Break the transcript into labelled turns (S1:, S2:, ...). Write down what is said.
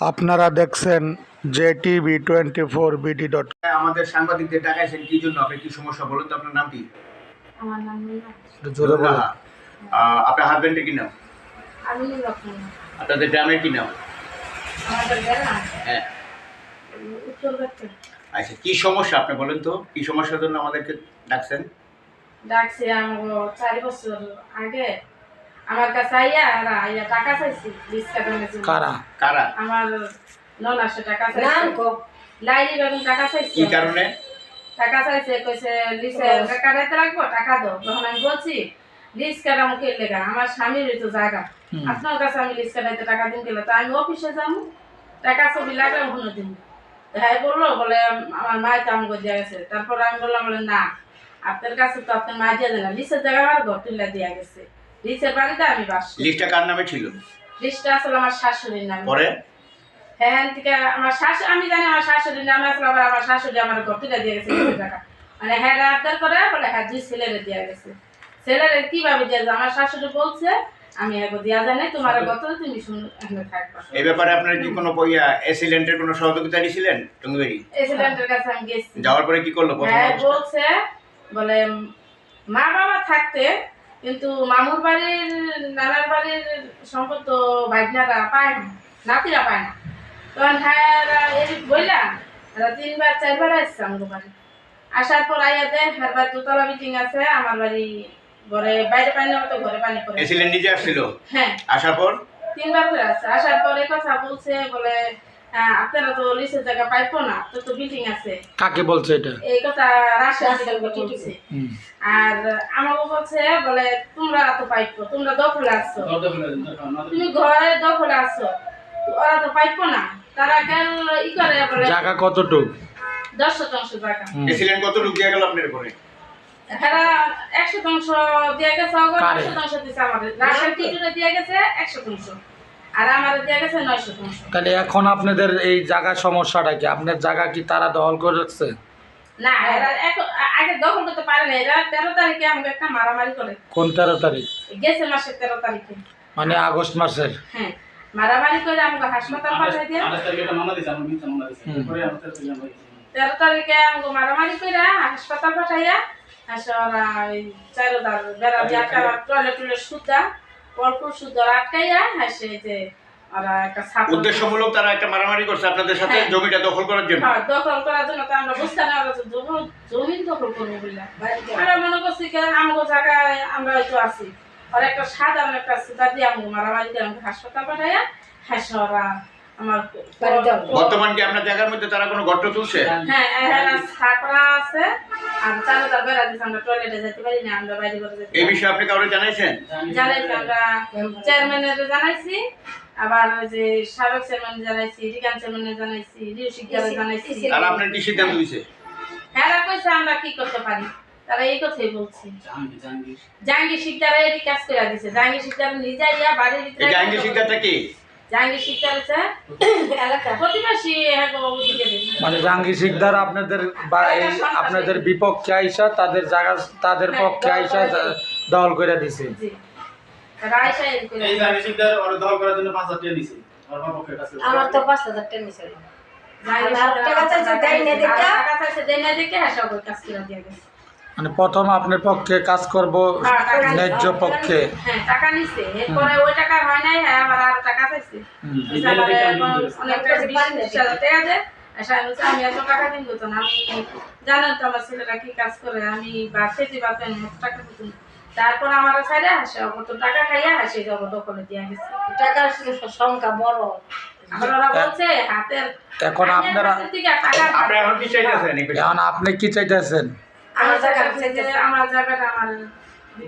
S1: আপনারা দেখছেন J TV twenty four BD dot
S2: আমাদের সাংবাদিকদের ডাকাইছেন কি জন্য? আপনি কি সমস্যা বলুন তো আপনার নাম কি?
S3: আমার নাম
S1: জোরে বলো
S2: আপনার হাজবেন্ডের কি নাম?
S3: আমি
S2: আপনাদের গ্রামের কি নাম? হ্যাঁ। আচ্ছা কি সমস্যা আপনি বলেন তো? কি সমস্যার জন্য আমাদেরকে ডাকছেন?
S3: ডাকছি আমাকে চারি বছর আগে আমার কাছে আইয়া আর আইয়া টাকা চাইছি
S1: কারা?
S2: কারা?
S3: আমার টাকা চাইছে। লাইলি বেগম টাকা চাইছে।
S2: কি কারণে?
S3: টাকা চাইছে কইছে লিসে টাকা দিতে লাগবো টাকা দাও। তখন আমি বলছি লিস্ট কাটা মুখে লেগা? আমার স্বামীর তো জায়গা। আপনার কাছে আমি কাটাইতে টাকা দিন গেলে তো আমি অফিসে যাব। টাকা ছবি লাগলে ওখানে দিন। হ্যাঁ বলল বলে আমার মায় তো আমাকে দিয়ে গেছে। তারপর আমি বললাম বলে না আপনার কাছে তো আপনার মা দিয়ে না। লিস্টের জায়গা আমার ঘর তুলে দিয়ে গেছে। লিস্টের বাড়িতে আমি বাস
S2: লিস্টটা কার নামে ছিল?
S3: লিস্টটা আসলে আমার শাশুড়ির নামে।
S2: পরে?
S3: হ্যাঁ থেকে আমার শাশু আমি জানি আমার শাশুড়ির নামে আসলে আবার আমার শাশুড়ি আমার ঘর তুলে দিয়ে গেছে মানে হ্যাঁ আবদার করে বলে হ্যাঁ দুই ছেলেরে দিয়ে গেছে। ছেলেরে কীভাবে দিয়ে যায়? আমার শাশুড়ি বলছে আমি এগো দেওয়া যায় না তোমার গত তুমি শুনে থাকবা।
S2: এই ব্যাপারে আপনার কি কোনো পইয়া অ্যাক্সিডেন্টের কোনো সহযোগিতা নিয়েছিলেন টঙ্গিবাড়ি
S3: এই ছেলেটার কাছে আমি গেছি।
S2: যাওয়ার পরে কি করল
S3: হ্যাঁ বলছে বলে মা বাবা থাকতে কিন্তু মামুর বাড়ির নানার বাড়ির সম্পদ তো বাইকনারা পায় না নাতিরা পায় না। তখন হ্যাঁ এই বইলা তিনবার চারবার আসছে আমার বাড়ি। আসার পর আইয়া দে হার বাড়ি দোতলা মিটিং আছে আমার বাড়ি ঘরে বাইরে পানি না তো ঘরে পানি করে
S2: অ্যাক্সিডেন্ট নিজে আসছিল?
S3: হ্যাঁ।
S2: আসার পর?
S3: তিনবার করে আসছে। আসার পরে কথা বলছে বলে হ্যাঁ, আপনারা তো লিসের জায়গা পাইপো না তো তো বিল্ডিং আছে।
S1: কাকে বলছে এটা?
S3: এই কথা বলছে। আর আমাকে বলছে বলে তোমরা তো পাইপো তোমরা দখলে আসছো তুমি ঘরে দখলে আসছো ওরা তো পাইপো না। তারা কেন ই করে বলে
S1: জায়গা কতটুক?
S3: দশ শতাংশ টাকা
S1: হুম।
S2: অ্যাক্সিডেন্ট কত ঢুক দিয়ে গেল আপনার ঘরে
S3: এরা এক শতাংশ দিয়ে গেছে এক শতাংশ দিছে আমাদের। রাশিয়ান টিটুরে দিয়ে গেছে এক শতাংশ। আর আমাদের দিয়ে গেছে নয় শতাংশ
S1: তাহলে এখন আপনাদের এই জায়গার সমস্যাটা কি? আপনার জায়গা কি তারা দখল করে রাখছে?
S3: না এরা আগে দখল করতে পারে না এরা তেরো তারিখে আমাকে একটা মারামারি করে।
S1: কোন তেরো তারিখ?
S3: গেছে মাসের তেরো তারিখে।
S1: মানে আগস্ট মাসের।
S3: হ্যাঁ মারামারি করে আমাকে হাসপাতাল পাঠিয়ে দিয়ে তেরো তারিখে আমাকে মারামারি করে হাসপাতাল পাঠাইয়া ওই চারোদার বেড়া দিয়ে টয়লেট টয়লেট সুদ্ধা অল্প সুদ্ধা আটকাইয়া হাসে যে একটা
S2: উদ্দেশ্যমূলক তারা একটা মারামারি করছে আপনাদের সাথে
S3: হ্যাঁ।
S2: জমিটা দখল করার জন্য।
S3: হ্যাঁ, দখল করার জন্য তো আমরা বুঝতে না জমি- দখল করব বললাম আমরা মনে করছি কি আমাকে জায়গায় আমরা হয়তো আছি। আর একটা সাধারণ একটা সুতা দিয়ে আমাকে মারামারি দিয়ে আমাকে হাসপাতাল পাঠাইয়া হাসে ওরা। আমার
S2: বর্তমান কি আপনার জায়গার মধ্যে তারা কোনো গর্ত তুলছে?
S3: হ্যাঁ ছাপড়া আছে। আর চারোদার বেড়া দিচ্ছে আমরা টয়লেটে যেতে পারি না আমরা বাইরে করে যেতে
S2: এই বিষয়ে আপনি কাউকে জানাইছেন?
S3: জানাইছি আমরা চেয়ারম্যানের জানাইছি আবার যে সাবেক চেয়ারম্যান জানাইছি রিগান চেয়ারম্যানের জানাইছি রিউ শিকদারে জানাইছি।
S2: তারা আপনার কি সিদ্ধান্ত দিছে?
S3: হ্যাঁ কইছে আমরা কি করতে পারি? তারা এই কথাই বলছি। জাহাঙ্গীর শিকদারে এটি কাজ করে দিছে। জাহাঙ্গীর শিকদার নিজে ইয়া বাড়ির
S2: এই
S3: ভিতরে
S2: জাহাঙ্গীর শিকদারটা কি?
S3: হ্যাঁ।
S1: মানে জাহাঙ্গীর শিকদার আপনাদের আপনাদের বিপক্ষে আইসা তাদের জায়গা তাদের
S3: হ্যাঁ,
S1: পক্ষে আইসা
S3: করে দিছে।
S1: দখল করে দিছে।
S4: নিছে
S5: আমার তো পাঁচ হাজার টাকা নিছিল টাকা চাইছে, দেয় না দেখে?
S3: আর টাকা চাইছে, দেয় না দেখে হ্যাঁ সব কাজ করে দিয়ে গেছে।
S1: মানে প্রথম আপনার পক্ষে কাজ করব
S3: হ্যাঁ।
S1: ন্যায্য পক্ষে।
S3: হ্যাঁ টাকা নিছে। এরপরে ওই টাকা হয় নাই হ্যাঁ আমার আরও টাকা চাইছে।
S1: হুম।
S3: এখন অনেকটা বিশ ত্রিশ হাজার টাকা দেয়। আচ্ছা, আমি এত টাকা দিন তো আমি জানেন তো আমার ছেলেরা কি কাজ করে আমি বা খেতে পারতেন টাকা দিতেন তারপর আমার সাইডে হাসে কত টাকা খাইয়া হাসে যাব দখলে দিয়ে গেছে।
S5: টাকার সংখ্যা বড়।
S3: ওরা বলছে হাতের
S1: এখন আপনারা
S2: আপনি কি চাইতেছেন?
S3: আমার জায়গাটা আমার